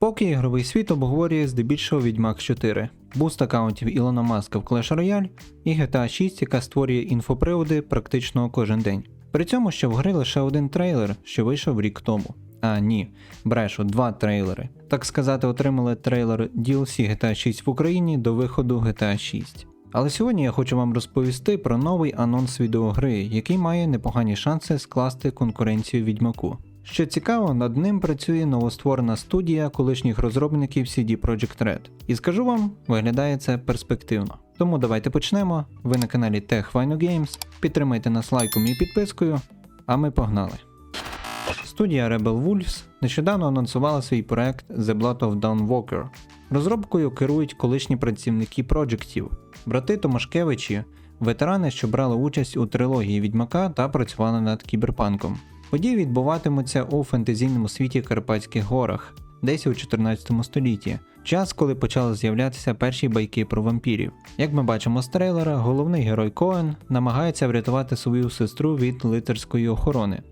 Поки ігровий світ обговорює здебільшого Відьмак 4, буст аккаунтів Ілона Маска в Clash Royale і GTA 6, яка створює інфоприводи практично кожен день. При цьому ще в гри лише один трейлер, що вийшов рік тому. А ні, брешу, два трейлери. Так сказати, отримали трейлер DLC GTA 6 в Україні до виходу GTA 6. Але сьогодні я хочу вам розповісти про новий анонс відеогри, який має непогані шанси скласти конкуренцію відьмаку. Що цікаво, над ним працює новостворена студія колишніх розробників CD Projekt Red. І скажу вам, виглядає це перспективно. Тому давайте почнемо. Ви на каналі Tech Vino Games, підтримайте нас лайком і підпискою, а ми погнали. Студія Rebel Wolves нещодавно анонсувала свій проект The Blood of Dawn Walker. Розробкою керують колишні працівники проджектів, брати Томашкевичі, ветерани, що брали участь у трилогії Відьмака та працювали над кіберпанком. Події відбуватимуться у фентезійному світі Карпатських горах, десь у 14 столітті, час, коли почали з'являтися перші байки про вампірів. Як ми бачимо з трейлера, головний герой Коен намагається врятувати свою сестру від лицарської охорони.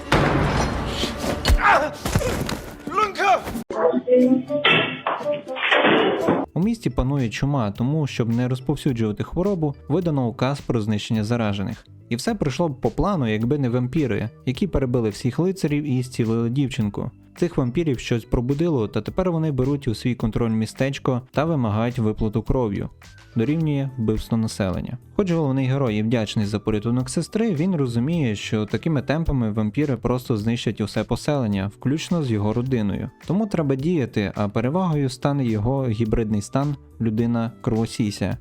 У місті панує чума, тому щоб не розповсюджувати хворобу, видано указ про знищення заражених. І все пройшло б по плану, якби не вампіри, які перебили всіх лицарів і зцілили дівчинку. Цих вампірів щось пробудило, та тепер вони беруть у свій контроль містечко та вимагають виплату кров'ю. Дорівнює вбивство населення. Хоч головний герой і вдячний за порятунок сестри, він розуміє, що такими темпами вампіри просто знищать усе поселення, включно з його родиною. Тому треба діяти, а перевагою стане його гібридний стан людина кровосіся.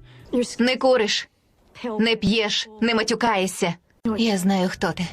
Не куриш, не п'єш, не матюкаєшся. Я знаю, хто ти.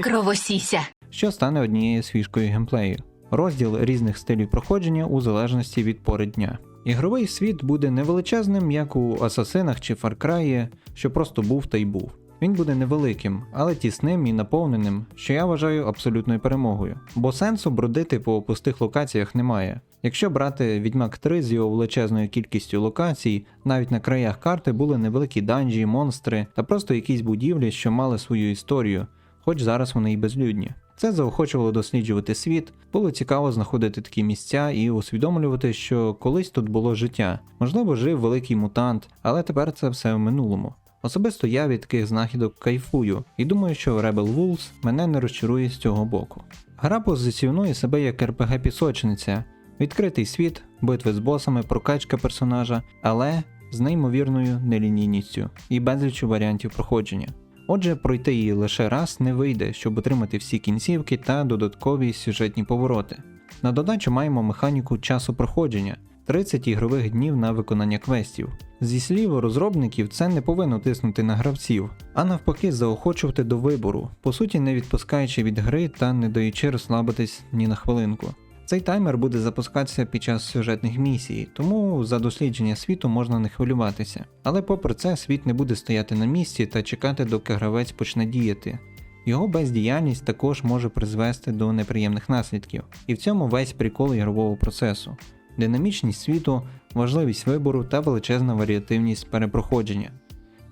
Кровосіся. Що стане однією з фішкою геймплею. Розділ різних стилів проходження у залежності від пори дня. Ігровий світ буде не величезним, як у Асасинах чи Far Cry, що просто був та й був. Він буде невеликим, але тісним і наповненим, що я вважаю абсолютною перемогою. Бо сенсу бродити по пустих локаціях немає. Якщо брати Відьмак 3 з його величезною кількістю локацій, навіть на краях карти були невеликі данжі, монстри та просто якісь будівлі, що мали свою історію, хоч зараз вони й безлюдні. Це заохочувало досліджувати світ, було цікаво знаходити такі місця і усвідомлювати, що колись тут було життя. Можливо, жив великий мутант, але тепер це все в минулому. Особисто я від таких знахідок кайфую і думаю, що Rebel Wolves мене не розчарує з цього боку. Гра позиціонує себе як РПГ пісочниця, відкритий світ, битви з босами, прокачка персонажа, але з неймовірною нелінійністю і безліччю варіантів проходження. Отже, пройти її лише раз не вийде, щоб отримати всі кінцівки та додаткові сюжетні повороти. На додачу маємо механіку часу проходження 30 ігрових днів на виконання квестів. Зі слів розробників, це не повинно тиснути на гравців, а навпаки, заохочувати до вибору, по суті, не відпускаючи від гри та не даючи розслабитись ні на хвилинку. Цей таймер буде запускатися під час сюжетних місій, тому за дослідження світу можна не хвилюватися. Але попри це, світ не буде стояти на місці та чекати, доки гравець почне діяти. Його бездіяльність також може призвести до неприємних наслідків, і в цьому весь прикол ігрового процесу. Динамічність світу, важливість вибору та величезна варіативність перепроходження.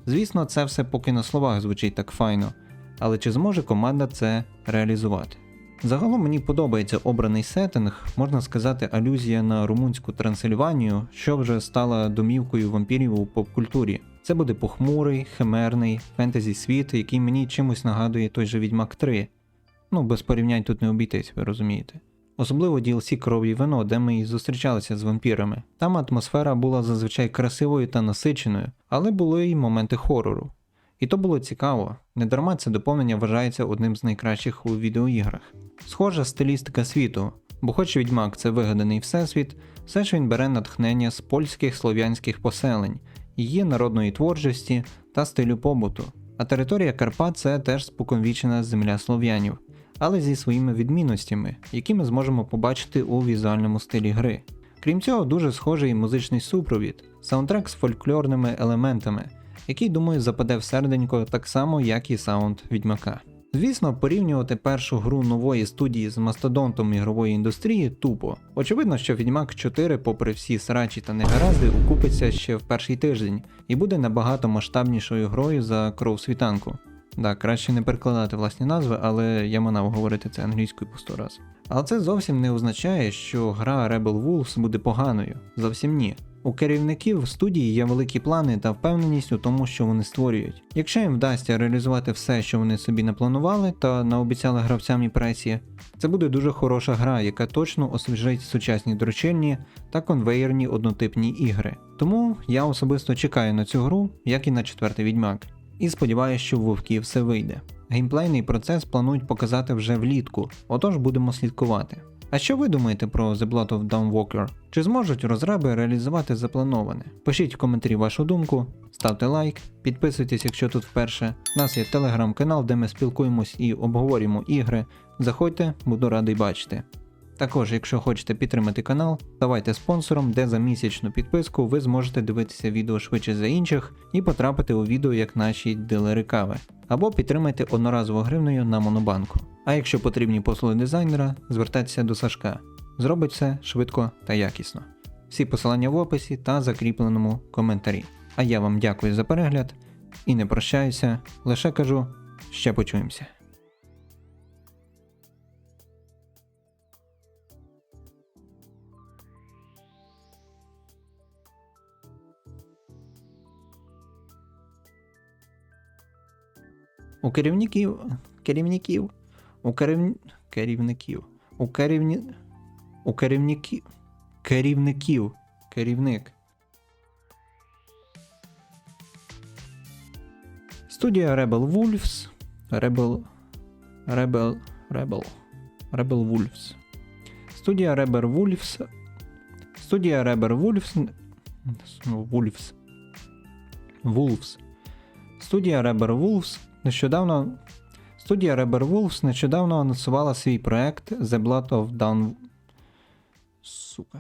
Звісно, це все поки на словах звучить так файно, але чи зможе команда це реалізувати? Загалом мені подобається обраний сеттинг, можна сказати, алюзія на румунську Трансильванію, що вже стала домівкою вампірів у поп-культурі. Це буде похмурий, химерний фентезі світ, який мені чимось нагадує той же Відьмак 3. Ну, без порівнянь тут не обійтись, ви розумієте. Особливо DLC кров і вино, де ми і зустрічалися з вампірами. Там атмосфера була зазвичай красивою та насиченою, але були й моменти хорору. І то було цікаво, недарма це доповнення вважається одним з найкращих у відеоіграх. Схожа стилістика світу, бо хоч відьмак це вигаданий всесвіт, все ж він бере натхнення з польських слов'янських поселень, її народної творчості та стилю побуту. А територія Карпат це теж споконвічена земля слов'янів, але зі своїми відмінностями, які ми зможемо побачити у візуальному стилі гри. Крім цього, дуже схожий музичний супровід, саундтрек з фольклорними елементами, який, думаю, западе в серденько так само, як і саунд Відьмака. Звісно, порівнювати першу гру нової студії з мастодонтом ігрової індустрії тупо. Очевидно, що Відьмак 4, попри всі срачі та негаразди, укупиться ще в перший тиждень і буде набагато масштабнішою грою за кров світанку. Да, краще не перекладати власні назви, але я манав говорити це англійською по сто раз. Але це зовсім не означає, що гра Rebel Wolves буде поганою. Зовсім ні. У керівників студії є великі плани та впевненість у тому, що вони створюють. Якщо їм вдасться реалізувати все, що вони собі напланували та наобіцяли гравцям і пресі, це буде дуже хороша гра, яка точно освіжить сучасні дрочильні та конвейерні однотипні ігри. Тому я особисто чекаю на цю гру, як і на четвертий відьмак. І сподіваюся, що в Вовки все вийде. Геймплейний процес планують показати вже влітку, отож будемо слідкувати. А що ви думаєте про The Blood of Dawnwalker? Чи зможуть розраби реалізувати заплановане? Пишіть в коментарі вашу думку, ставте лайк, підписуйтесь, якщо тут вперше. У нас є телеграм-канал, де ми спілкуємось і обговорюємо ігри. Заходьте, буду радий бачити. Також, якщо хочете підтримати канал, ставайте спонсором, де за місячну підписку ви зможете дивитися відео швидше за інших і потрапити у відео як наші дилери кави. Або підтримайте одноразово гривнею на монобанку. А якщо потрібні послуги дизайнера, звертайтеся до Сашка. Зробить все швидко та якісно. Всі посилання в описі та закріпленому коментарі. А я вам дякую за перегляд і не прощаюся, лише кажу, ще почуємося. У керівників. Керівників. У керів... керівників. У керівні... У керівників. Керівників. Керівник. Студія Rebel Wolves. Rebel. Rebel. Rebel. Rebel Wolves. Студія Rebel Wolves. Студія Rebel Wolves. Wolves. Wolves. Студія Rebel Wolves нещодавно. Студія Rebel Wolves нещодавно анонсувала свій проект The Blood of Down. Сука.